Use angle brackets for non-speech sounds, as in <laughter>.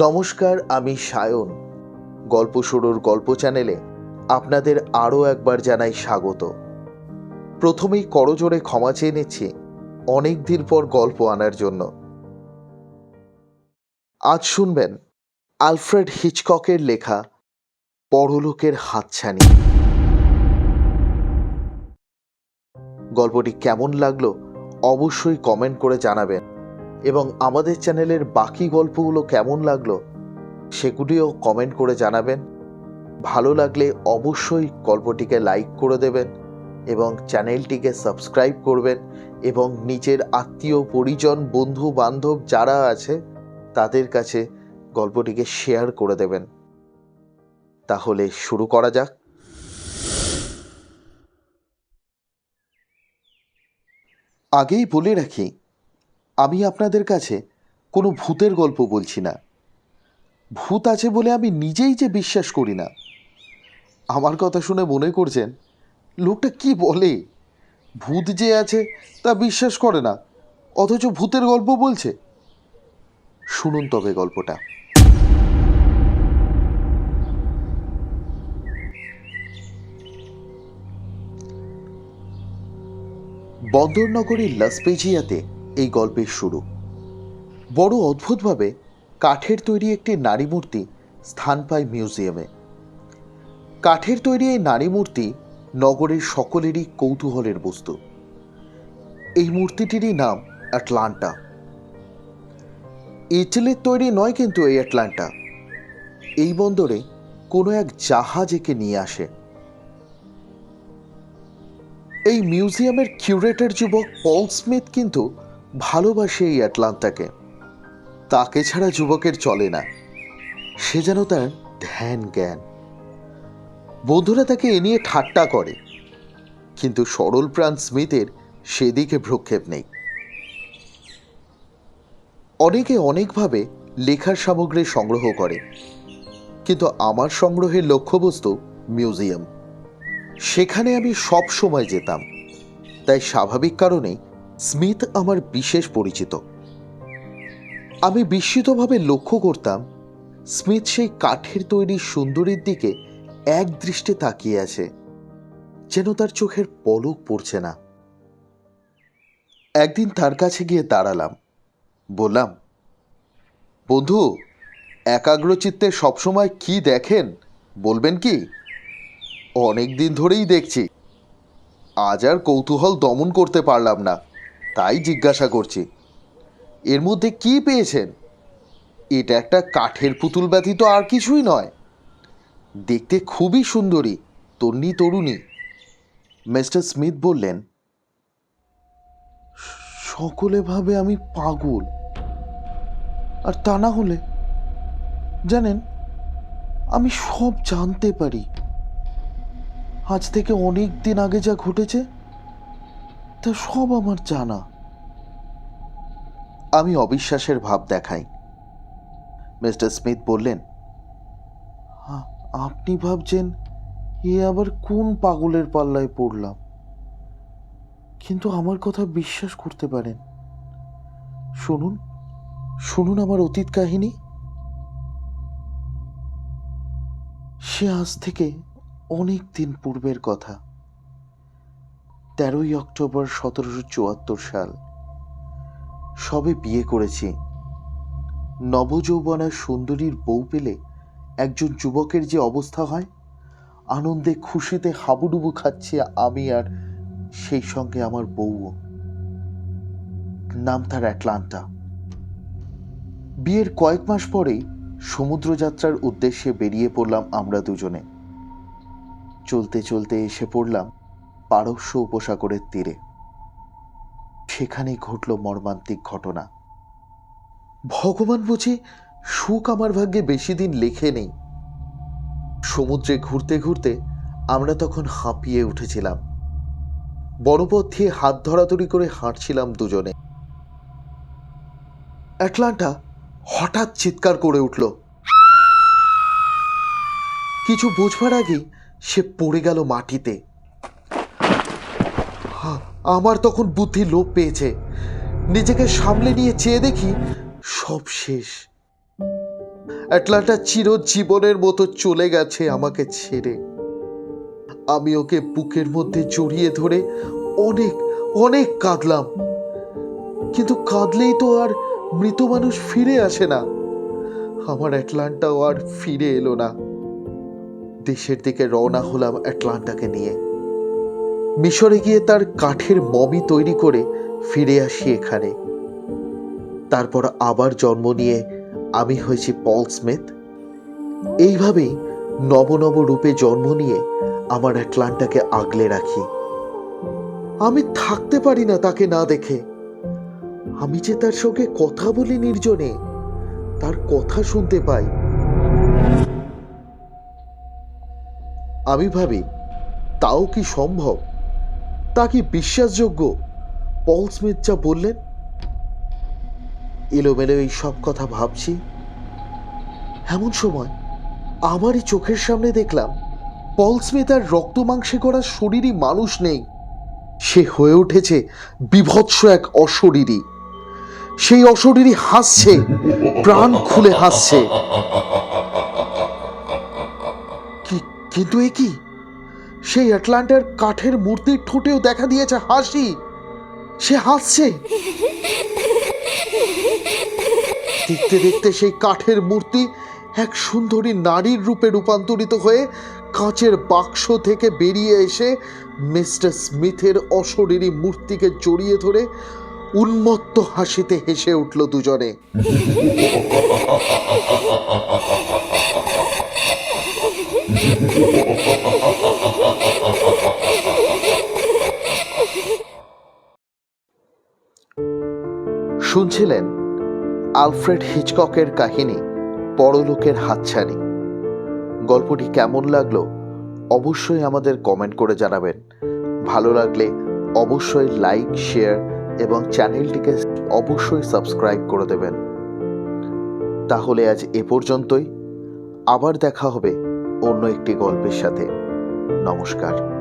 নমস্কার, আমি সায়ন। গল্প শুরুর গল্প চ্যানেলে আপনাদের আরও একবার জানাই স্বাগত। প্রথমেই করজোরে ক্ষমা চেয়ে নিচ্ছি অনেক দিন পর গল্প আনার জন্য। আজ শুনবেন আলফ্রেড হিচককের লেখা পরলোকের হাতছানি। গল্পটি কেমন লাগল অবশ্যই কমেন্ট করে জানাবেন। এবং আমাদের চ্যানেলের বাকি গল্পগুলো কেমন লাগল, সেগুলিও কমেন্ট করে জানাবেন। ভালো লাগলে অবশ্যই গল্পটিকে লাইক করে দেবেন এবং চ্যানেলটিকে সাবস্ক্রাইব করবেন এবং নিজের আত্মীয়, পরিজন, বন্ধু, বান্ধব যারা আছে, তাদের কাছে গল্পটিকে শেয়ার করে দেবেন। তাহলে শুরু করা যাক। আগেই বলে রাখি আমি আপনাদের কাছে কোনো ভূতের গল্প বলছি না। ভূত আছে বলে আমি নিজেই যে বিশ্বাস করি না। আমার কথা শুনে মনে করছেন, লোকটা কি বলে? ভূত যে আছে তা বিশ্বাস করে না, অথচ ভূতের গল্প বলছে। শুনুন তবে গল্পটা। বন্দরনগরীর লাসপেজিয়াতে এই গল্পের শুরু। বড় অদ্ভুতভাবে কাঠের তৈরি একটি নারী মূর্তি স্থান পায় মিউজিয়ামে। কাঠের তৈরি এই নারী মূর্তি নগরের সকলেরই কৌতূহলের বস্তু। এই মূর্তিটিরই নাম অ্যাটলান্টা। ইটালির তৈরি নয় কিন্তু এই অ্যাটলান্টা। এই বন্দরে কোনো এক জাহাজ একে নিয়ে আসে। এই মিউজিয়ামের কিউরেটর যুবক পল স্মিথ কিন্তু ভালোবাসে এই অ্যাটলান্টাকে তাকে ছাড়া যুবকের চলে না। সে যেন তার ধ্যান জ্ঞান। বন্ধুরা তাকে এ নিয়ে ঠাট্টা করে। কিন্তু সরল প্রাণ স্মিথের সেদিকে ভ্রক্ষেপ নেই। অনেকে অনেকভাবে লেখার সামগ্রী সংগ্রহ করে। কিন্তু আমার সংগ্রহের লক্ষ্যবস্তু মিউজিয়াম। সেখানে আমি সব সময় যেতাম। তাই স্বাভাবিক কারণেই স্মিথ আমার বিশেষ পরিচিত। আমি বিস্মিতভাবে লক্ষ্য করতাম, স্মিথ সেই কাঠের তৈরি সুন্দরীর দিকে এক দৃষ্টে তাকিয়ে আছে, যেন তার চোখের পলক পড়ছে না। একদিন তার কাছে গিয়ে দাঁড়ালাম। বললাম, বন্ধু, একাগ্রচিত্তে সবসময় কি দেখেন? বলবেন কি? অনেক দিন ধরেই দেখছি। আজ আর কৌতূহল দমন করতে পারলাম না। তাই জিজ্ঞাসা করছি। এর মধ্যে কি পেয়েছেন? এটা একটা কাঠের পুতুল ব্যতীত আর কিছুই নয়। দেখতে খুবই সুন্দরী, তন্নি তরুণী। মিস্টার স্মিথ বললেন সকলে ভাবে আমি পাগল। আর তা না হলে, জানেন, আমি সব জানতে পারি। আজ থেকে অনেক দিন আগে যা ঘটেছে তা সব আমার জানা। আমি অবিশ্বাসের ভাব দেখাই। মিস্টার স্মিথ বললেন আপনি ভাবছেন এ আবার কোন পাগলের পাল্লায় পড়লাম? কিন্তু আমার কথা বিশ্বাস করতে পারেন। শুনুন শুনুন আমার অতীত কাহিনী। সে আজ থেকে অনেক দিন পূর্বের কথা। তেরোই অক্টোবর সতেরোশো চুয়াত্তর সাল। সবে বিয়ে করেছি। নবযৌবনা সুন্দরীর বউ পেলে একজন যুবকের যে অবস্থা হয়, আনন্দে খুশিতে হাবুডুবু খাচ্ছে আমি আর সেই সঙ্গে আমার বউও। নাম তার অ্যাটলান্টা। বিয়ের কয়েক মাস পরেই সমুদ্রযাত্রার উদ্দেশ্যে বেরিয়ে পড়লাম আমরা দুজনে। চলতে চলতে এসে পড়লাম পারস্য উপসাগরের তীরে। সেখানেই ঘটল মর্মান্তিক ঘটনা। ভগবান বুঝি সুখ আমার ভাগ্যে বেশি দিন লেখে নেই। সমুদ্রে ঘুরতে ঘুরতে আমরা তখন হাঁপিয়ে উঠেছিলাম। বনপথ দিয়ে হাত ধরাধরি করে হাঁটছিলাম দুজনে। অ্যাটলান্টা হঠাৎ চিৎকার করে উঠল। কিছু বুঝবার আগেই সে পড়ে গেল মাটিতে। আমার তখন বুদ্ধি লোপ পেয়েছে। নিজেকে সামলে নিয়ে চেয়ে দেখি সব শেষ। অ্যাটলান্টা চিরজীবনের মতো চলে গেছে আমাকে ছেড়ে। আমি ওকে বুকের মধ্যে জড়িয়ে ধরে অনেক অনেক কাঁদলাম। কিন্তু কাঁদলেই তো আর মৃত মানুষ ফিরে আসে না। আমার অ্যাটলান্টাও আর ফিরে এলো না। দেশের দিকে রওনা হলাম অ্যাটলান্টাকে নিয়ে। মিশরে গিয়ে তার কাঠের মমি তৈরি করে ফিরে আসি এখানে। তারপর আবার জন্ম নিয়ে আমি হয়েছি পল স্মিথ। এইভাবেই নব নব রূপে জন্ম নিয়ে আমার অ্যাটলান্টাকে আগলে রাখি। আমি থাকতে পারি না তাকে না দেখে। আমি যে তার সঙ্গে কথা বলি নির্জনে, তার কথা শুনতে পাই। আমি ভাবি, তাও কি সম্ভব? তা কি বিশ্বাসযোগ্য? পল স্মিথ যা বললেন, এলোমেলো এই সব কথা ভাবছি। এমন সময় আমারই চোখের সামনে দেখলাম, পল স্মিথ আর রক্ত মাংসে করা শরীরই মানুষ নেই। সে হয়ে উঠেছে বিভৎস এক অশরীরী। সেই অশরীরী হাসছে, প্রাণ খুলে হাসছে। কিন্তু এ কি? সেই অ্যাটলান্টার কাঠের মূর্তির ঠোঁটেও দেখা দিয়েছে হাসি। সে হাসছে। দেখতে দেখতে সেই কাঠের মূর্তি এক সুন্দরী নারীর রূপে রূপান্তরিত হয়ে কাঁচের বাক্স থেকে বেরিয়ে এসে মিস্টার স্মিথের অশরীরী মূর্তিকে জড়িয়ে ধরে উন্মত্ত হাসিতে হেসে উঠল দুজনে। <laughs> শুনছিলেন আলফ্রেড হিচককের কাহিনী পরলোকের হাতছানি। গল্পটি কেমন লাগল অবশ্যই আমাদের কমেন্ট করে জানাবেন। ভালো লাগলে অবশ্যই লাইক, শেয়ার এবং চ্যানেলটিকে অবশ্যই সাবস্ক্রাইব করে দেবেন। তাহলে আজ এ পর্যন্তই। আবার দেখা হবে অন্য একটি গল্পের সাথে নমস্কার।